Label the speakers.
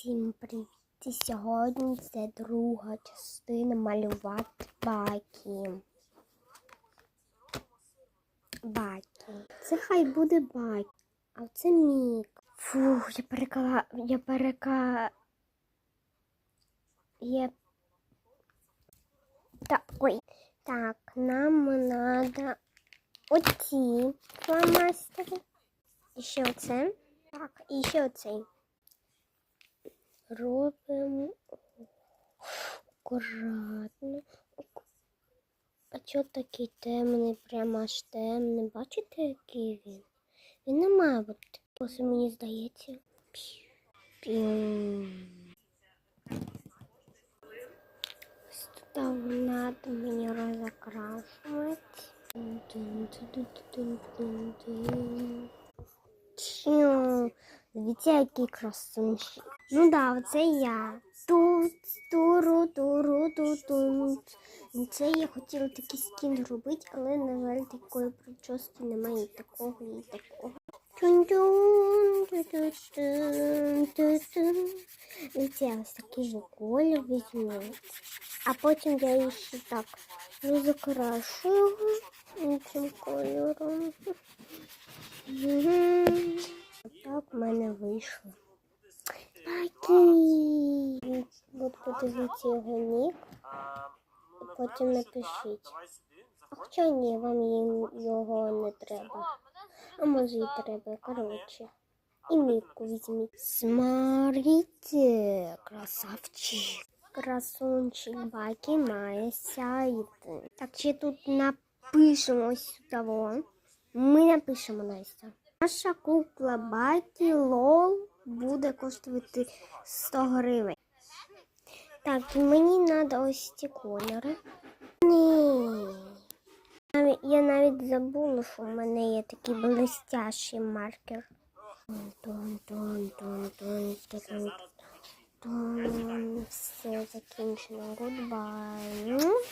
Speaker 1: Всім привіт! І Сьогодні це друга частина малювати баки. Баки. Це хай буде баки. А це мік. Фух, я перекла... Я перека... Я... Так, ой. Так, нам надо оці фломастери. І ще оце. Так, і ще оцей. Робимо акуратно. А чого такий темний, прямо аж темний? Бачите, який він? Він не має бути. Ось мені здається. Тут треба мені розокрашувати. Дивіться, який красунчик. Ну да, оце я. Тут, туру, туру, тут, тут. Це я хотіла такий скін робити, але, на жаль, такої прически немає і такого, і такого. Дивіться, ось такий же колір візьму. А потім я ще так розокрашу його цим кольором. Мене вийшло. Такі. От подивіться його нік. І потім напишіть. А хоча ні, вам його не треба. А може і треба, коротше. І мітку візьміть. Смотрите, красавчик. Красунчик Баки має сяйти. Так, чи тут напишемо ось того. Ми напишемо Настя. Наша кукла Бакі Лол буде коштувати 100 гривень. Так, мені треба ось ці кольори. Ні. Я навіть забула, що в мене є такий блестящий маркер. Все закінчено. Goodbye.